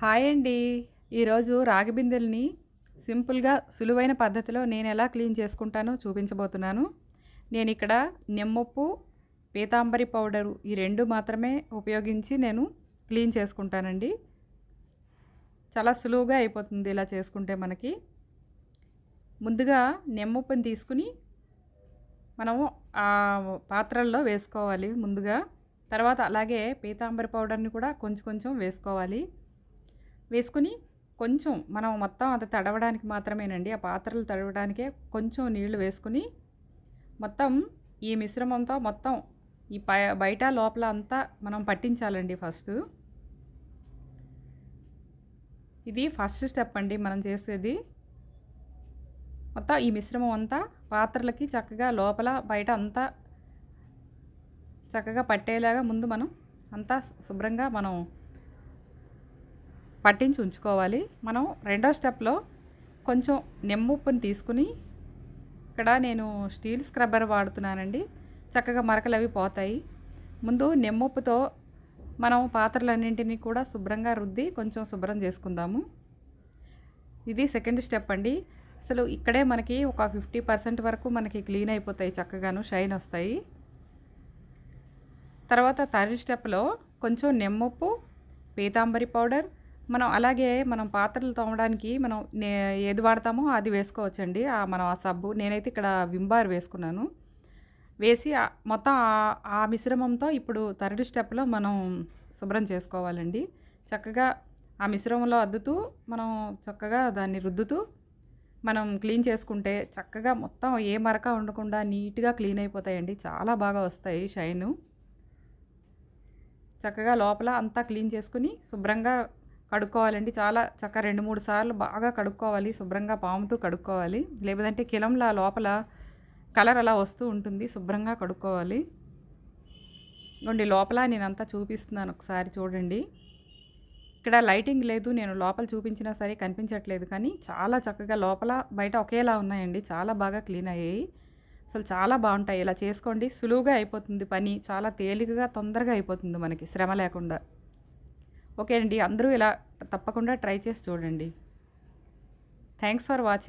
Hi అండి. ఈరోజు రాగి బిందెల్ని సింపుల్గా సులువైన పద్ధతిలో నేను ఎలా క్లీన్ చేసుకుంటానో చూపించబోతున్నాను. నేను ఇక్కడ నిమ్మప్పు పీతాంబరి పౌడరు ఈ రెండు మాత్రమే ఉపయోగించి నేను క్లీన్ చేసుకుంటానండి. చాలా సులువుగా అయిపోతుంది ఇలా చేసుకుంటే మనకి. ముందుగా నిమ్మప్పుని తీసుకుని మనము ఆ పాత్రల్లో వేసుకోవాలి ముందుగా. తర్వాత అలాగే పీతాంబరి పౌడర్ని కూడా కొంచెం కొంచెం వేసుకోవాలి. వేసుకుని కొంచెం మనం మొత్తం అది తడవడానికి మాత్రమేనండి. ఆ పాత్రలు తడవడానికే కొంచెం నీళ్ళు వేసుకుని మొత్తం ఈ మిశ్రమంతో మొత్తం ఈ పై బయట లోపల అంతా మనం పట్టించాలండి ఫస్ట్. ఇది ఫస్ట్ స్టెప్ అండి మనం చేసేది. మొత్తం ఈ మిశ్రమం అంతా పాత్రలకి చక్కగా లోపల బయట అంతా చక్కగా పట్టేలాగా ముందు మనం అంతా శుభ్రంగా మనం పట్టించి ఉంచుకోవాలి. మనం రెండో స్టెప్లో కొంచెం నిమ్మప్పుని తీసుకుని ఇక్కడ నేను స్టీల్ స్క్రబ్బర్ వాడుతున్నానండి. చక్కగా మరకలు అవి పోతాయి. ముందు నిమ్మప్పుతో మనం పాత్రలన్నింటినీ కూడా శుభ్రంగా రుద్ది కొంచెం శుభ్రం చేసుకుందాము. ఇది సెకండ్ స్టెప్ అండి. అసలు ఇక్కడే మనకి ఒక ఫిఫ్టీ పర్సెంట్ వరకు మనకి క్లీన్ అయిపోతాయి చక్కగాను షైన్ వస్తాయి. తర్వాత థర్డ్ స్టెప్లో కొంచెం నిమ్మప్పు పీతాంబరి పౌడర్ మనం అలాగే మనం పాత్రలు తోమడానికి మనం ఏది వాడతామో అది వేసుకోవచ్చండి. మనం ఆ సబ్బు నేనైతే ఇక్కడ వింబార్ వేసుకున్నాను. వేసి మొత్తం ఆ మిశ్రమంతో ఇప్పుడు థర్డ్ స్టెప్లో మనం శుభ్రం చేసుకోవాలండి. చక్కగా ఆ మిశ్రమంలో అద్దుతూ మనం చక్కగా దాన్ని రుద్దుతూ మనం క్లీన్ చేసుకుంటే చక్కగా మొత్తం ఏ మరక ఉండకుండా నీట్గా క్లీన్ అయిపోతాయండి. చాలా బాగా వస్తాయి షైను. చక్కగా లోపల అంతా క్లీన్ చేసుకుని శుభ్రంగా కడుక్కోవాలండి. చాలా చక్కగా రెండు మూడు సార్లు బాగా కడుక్కోవాలి. శుభ్రంగా పాముతూ కడుక్కోవాలి. లేదంటే కిలంలా లోపల కలర్ అలా వస్తూ ఉంటుంది. శుభ్రంగా కడుక్కోవాలి. ఇంకోండి లోపల నేనంతా చూపిస్తున్నాను ఒకసారి చూడండి. ఇక్కడ లైటింగ్ లేదు. నేను లోపల చూపించినా సరే కనిపించట్లేదు. కానీ చాలా చక్కగా లోపల బయట ఒకేలా ఉన్నాయండి. చాలా బాగా క్లీన్ అయ్యాయి. అసలు చాలా బాగుంటాయి. ఇలా చేసుకోండి. సులువుగా అయిపోతుంది పని. చాలా తేలికగా తొందరగా అయిపోతుంది మనకి. శ్రమ లేకుండా. ఓకే అండి అందరూ ఇలా తప్పకుండా ట్రై చేసి చూడండి. Thanks for watching